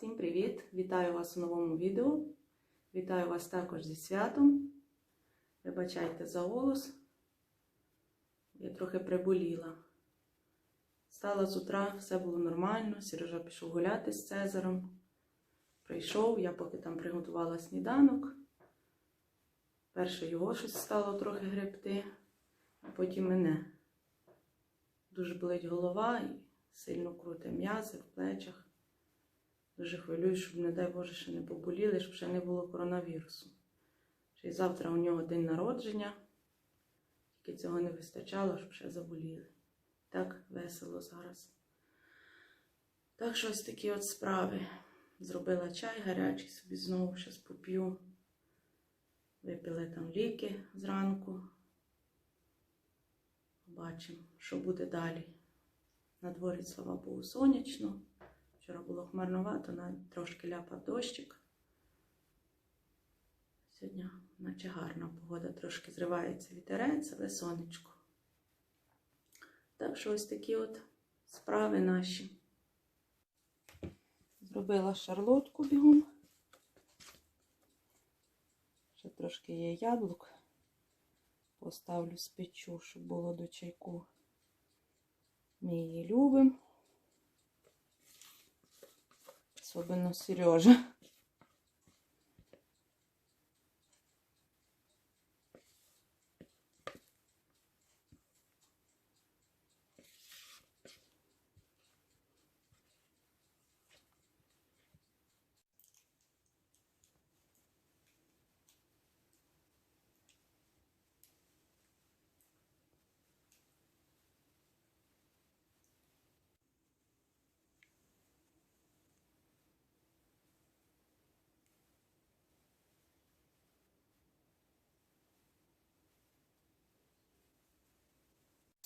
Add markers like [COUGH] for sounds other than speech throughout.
Всім привіт! Вітаю вас у новому відео. Вітаю вас також зі святом. Вибачайте за голос. Я трохи приболіла. Стала з утра, все було нормально. Сережа пішов гуляти з Цезаром. Прийшов, я поки там приготувала сніданок. Перше його щось стало трохи гребти, а потім мене. Дуже болить голова і сильно круте м'язи в плечах. Дуже хвилююсь, щоб, не дай Боже, ще не поболіли, щоб ще не було коронавірусу. Ще й завтра у нього день народження. Тільки цього не вистачало, щоб ще заболіли. Так весело зараз. Так що ось такі от справи. Зробила чай гарячий, собі знову щас поп'ю. Випили там ліки зранку. Побачимо, що буде далі. На дворі, слава Богу, сонячно. Вчора було хмарновато, навіть трошки ляпав дощик. Сьогодні, наче гарна погода, трошки зривається вітерець, але сонечко. Так що ось такі от справи наші. Зробила шарлотку бігом. Ще трошки є яблук. Поставлю спечу, щоб було до чайку. Ми її любимо. Особенно Сережа.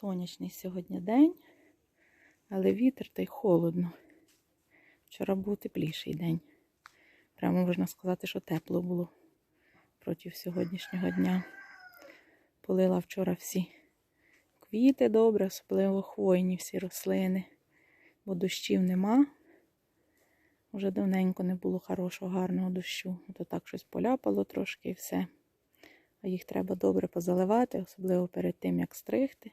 Сонячний сьогодні день, але вітер та й холодно. Вчора був тепліший день. Прямо можна сказати, що тепло було проти сьогоднішнього дня. Полила вчора всі квіти добре, особливо хвойні всі рослини, бо дощів нема. Уже давненько не було хорошого, гарного дощу. То так щось поляпало трошки і все. А їх треба добре позаливати, особливо перед тим, як стригти.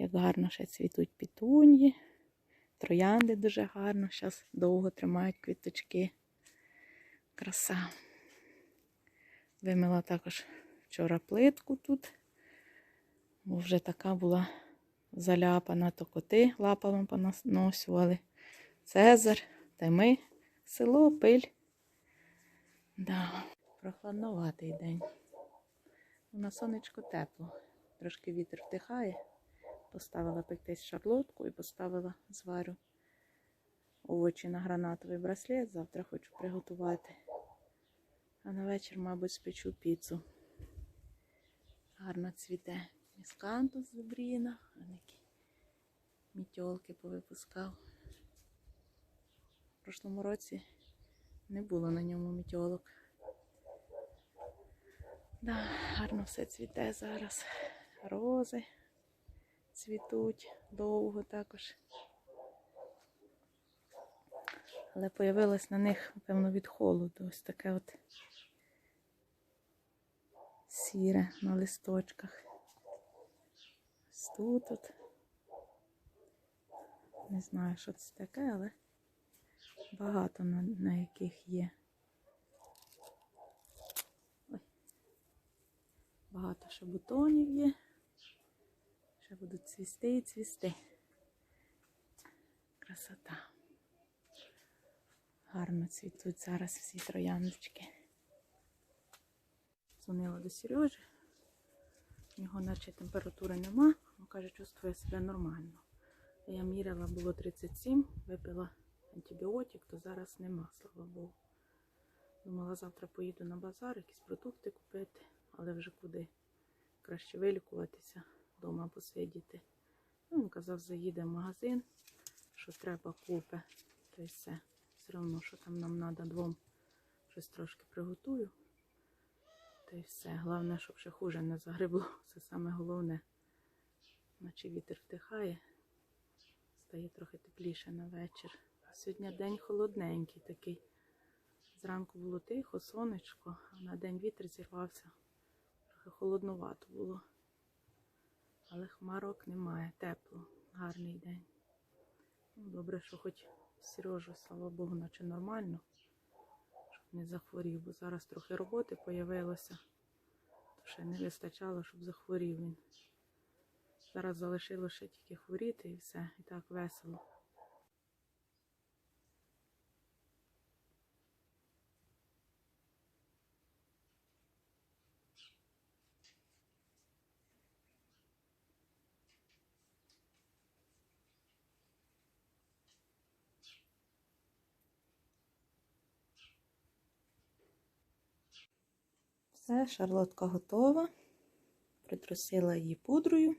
Як гарно ще цвітуть пітуньї. Троянди дуже гарно. Зараз довго тримають квіточки. Краса. Вимила також вчора плитку тут, бо вже така була заляпана, то коти лапами поносували. Цезар, та ми, село, пиль. Да, прохладноватий день. На сонечко тепло. Трошки вітер вдихає. Поставила пектись шарлотку і поставила зварю овочі на гранатовий браслет. Завтра хочу приготувати. А на вечір, мабуть, спечу піцу. Гарно цвіте міскантус зубріна. Мітьолки повипускав. В прошлому році не було на ньому мітьолок. Да, гарно все цвіте зараз. Рози цвітуть довго також. Але появилось на них, напевно, від холоду. Ось таке от сіре на листочках. Ось тут от. Не знаю, що це таке, але багато на, на яких є. Ой. Багато ще бутонів є. Ще будуть цвісти і цвісти. Красота. Гарно цвітуть зараз всі трояндочки. Дзвонила до Сережі. Нього наче температури нема. Він каже, чувствує себе нормально. Я міряла, було 37, випила антибіотик, то зараз нема, слава Богу. Думала, завтра поїду на базар, якісь продукти купити, але вже куди краще вилікуватися вдома посидіти. Ну, Він казав, заїде в магазин, що треба купи. Та й все. Все одно, що там нам треба двом щось трошки приготую. Та й все. Головне, щоб ще хуже не загрибло. [LAUGHS] Це саме головне. Наче вітер вдихає. Стає трохи тепліше на вечір. Сьогодні день холодненький такий. Зранку було тихо, сонечко, а на день вітер зірвався. Трохи холоднувато було. Але хмарок немає, тепло, гарний день. Ну, Добре, що хоч Сережа, слава Богу, наче нормально, щоб не захворів, бо зараз трохи роботи появилося. То ще не вистачало, щоб захворів він. Зараз залишилося тільки хворіти і все, і так весело. Все, шарлотка готова. Притрусила її пудрою.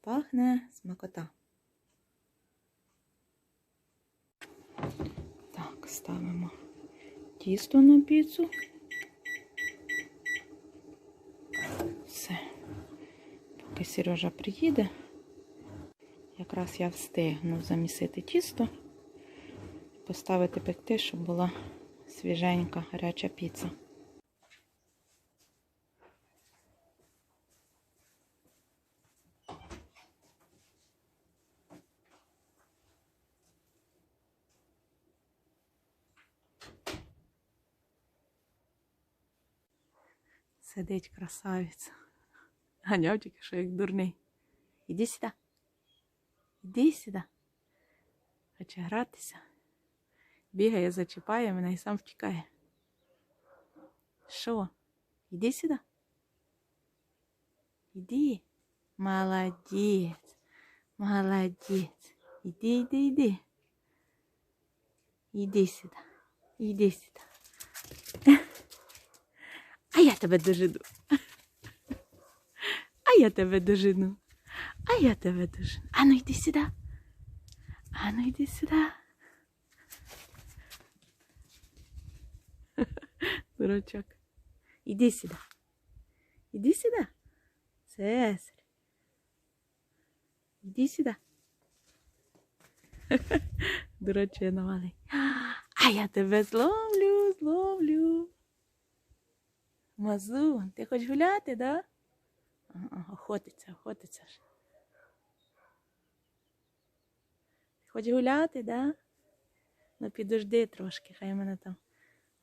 Пахне смакота. Так, ставимо тісто на піцу. Все. Поки Сережа приїде, якраз я встигну замісити тісто, поставити пекти, щоб була свіженька гаряча піца. Сидить красавиця. Ганяв тільки що як дурний. Іди сюди. Іди сюди. Хоче гратися. Бігає, зачіпає мене і сам втікає. Що? Іди сюди. Іди. Молодець. Молодець. Іди, іди, іди. Іди сюди. Іди сюди. А я тебе дожину. А я тебе дожину. А я тебе дожину. Ану, йди сюди. Ану, йди сюди. [LAUGHS] Дурачок. Іди сюди. Іди сюди. Цесарь. Іди сюди. [LAUGHS] Дурачина малий. [GASPS] А я тебе зловлю, зловлю. Мазун, ти хочеш гуляти, да? Охотиться, охотиться ж. Ти хочеш гуляти, да? Ну підожди трошки, хай в мене там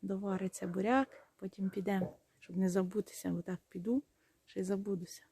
довариться буряк, потім підемо, щоб не забутися, бо так піду, ще й забудуся.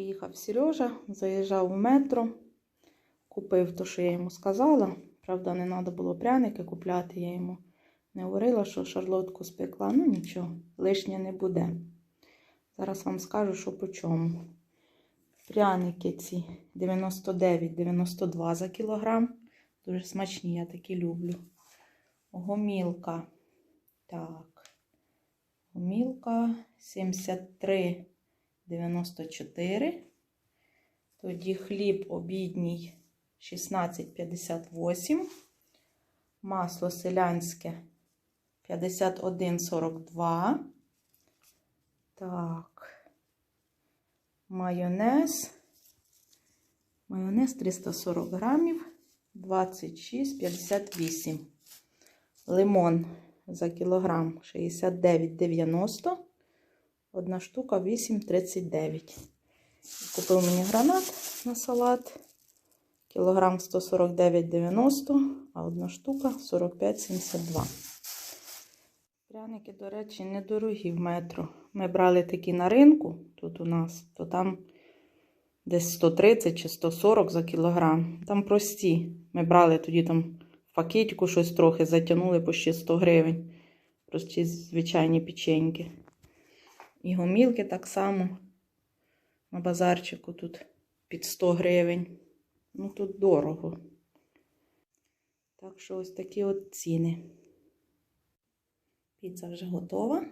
Приїхав Сережа, заїжджав в метро, купив те, що я йому сказала. Правда, не треба було пряники купляти, я йому не говорила, що шарлотку спекла. Ну нічого, лишнє не буде. Зараз вам скажу, що по чому. Пряники ці 99-92 за кілограм. Дуже смачні, я такі люблю. Гомілка. Так. Гомілка 73 94. Тоді хліб обідній 16,58. Масло селянське 51,42. Так. Майонез. Майонез 340 грамів. 26,58. Лимон за кілограм 69,90. Одна штука 8,39. Купив мені гранат на салат. Кілограм 149,90, а одна штука 45,72. Пряники, до речі, недорогі в метро. Ми брали такі на ринку тут у нас, то там десь 130 чи 140 за кілограм. Там прості. Ми брали тоді там пакетику щось трохи, затягнули по ще 100 гривень. Прості звичайні печеньки. І гомілки так само на базарчику тут під 100 гривень. Ну тут дорого. Так що ось такі от ціни. Піца вже готова.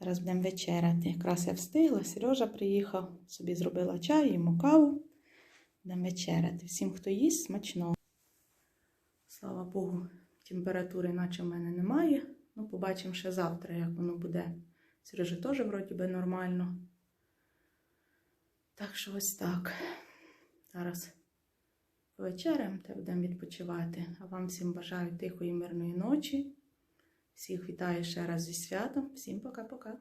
Зараз будемо вечеряти. Якраз я встигла. Сережа приїхав, собі зробила чай, йому каву. Будемо вечеряти. Всім, хто їсть, смачного. Слава Богу, температури наче в мене немає. Ну, побачимо ще завтра, як воно буде. Сережа теж вроді би нормально. Так що ось так. Зараз повечеряємо та будемо відпочивати. А вам всім бажаю тихої мирної ночі. Всіх вітаю ще раз зі святом. Всім пока-пока.